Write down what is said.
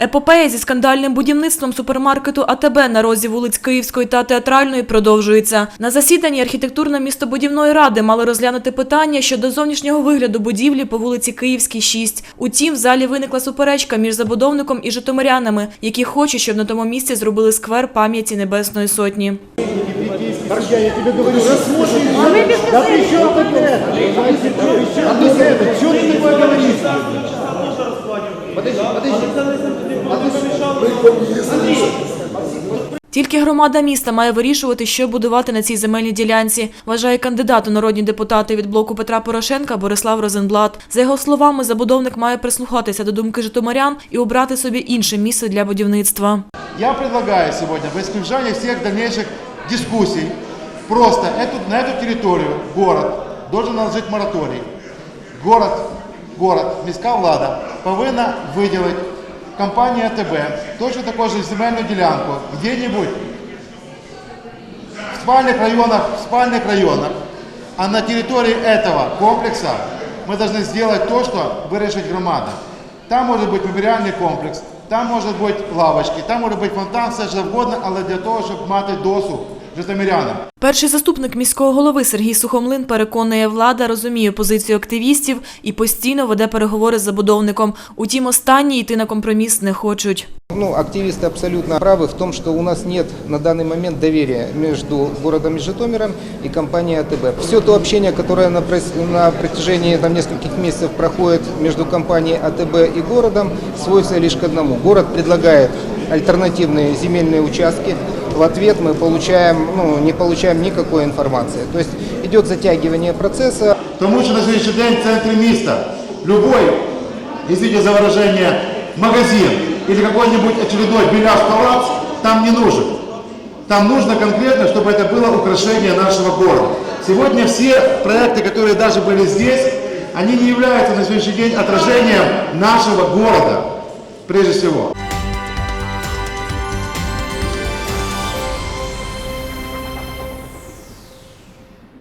Епопея зі скандальним будівництвом супермаркету АТБ на розі вулиць Київської та Театральної продовжується. На засіданні архітектурно-містобудівної ради мали розглянути питання щодо зовнішнього вигляду будівлі по вулиці Київській, 6. Утім, в залі виникла суперечка між забудовником і житомирянами, які хочуть, щоб на тому місці зробили сквер пам'яті Небесної Сотні. Я тебе говорю? А ты Тільки громада міста має вирішувати, що будувати на цій земельній ділянці, вважає кандидат у народні депутати від блоку Петра Порошенка Борислав Розенблат. За його словами, забудовник має прислухатися до думки житомирян і обрати собі інше місце для будівництва. Я предлагаю сегодня в исключении всех дальнейших дискуссий просто на эту территорию город должен наложить мораторий. Город, город, міська влада повинна виділити компанії АТБ точно таку ж земельну ділянку где-нибудь в спальных районах, в спальных районах, а на территории этого комплекса мы должны сделать то, что вырежет громада. Там может быть меморіальний комплекс, там может быть лавочки, там может быть фонтан, все що завгодно, але для того, щоб мати досуг житомирянам. Перший заступник міського голови Сергій Сухомлин переконує, влада розуміє позицію активістів і постійно веде переговори з забудовником. Утім, останні йти на компроміс не хочуть. Ну, активисты абсолютно правы в том, что у нас нет на данный момент доверия между городом и Житомиром и компанией АТБ. Все то общение, которое на, прос- на протяжении там, нескольких месяцев проходит между компанией АТБ и городом, сводится лишь к одному. Город предлагает альтернативные земельные участки. В ответ мы получаем, ну, не получаем никакой информации. То есть идет затягивание процесса, Тому що на сьогоднішній день в центрі міста любой, извините за выражение, магазин или какой-нибудь очередной беляш-палац там не нужен. Там нужно конкретно, чтобы это было украшение нашего города. Сегодня все проекты, которые даже были здесь, они не являются на сегодняшний день отражением нашего города, прежде всего.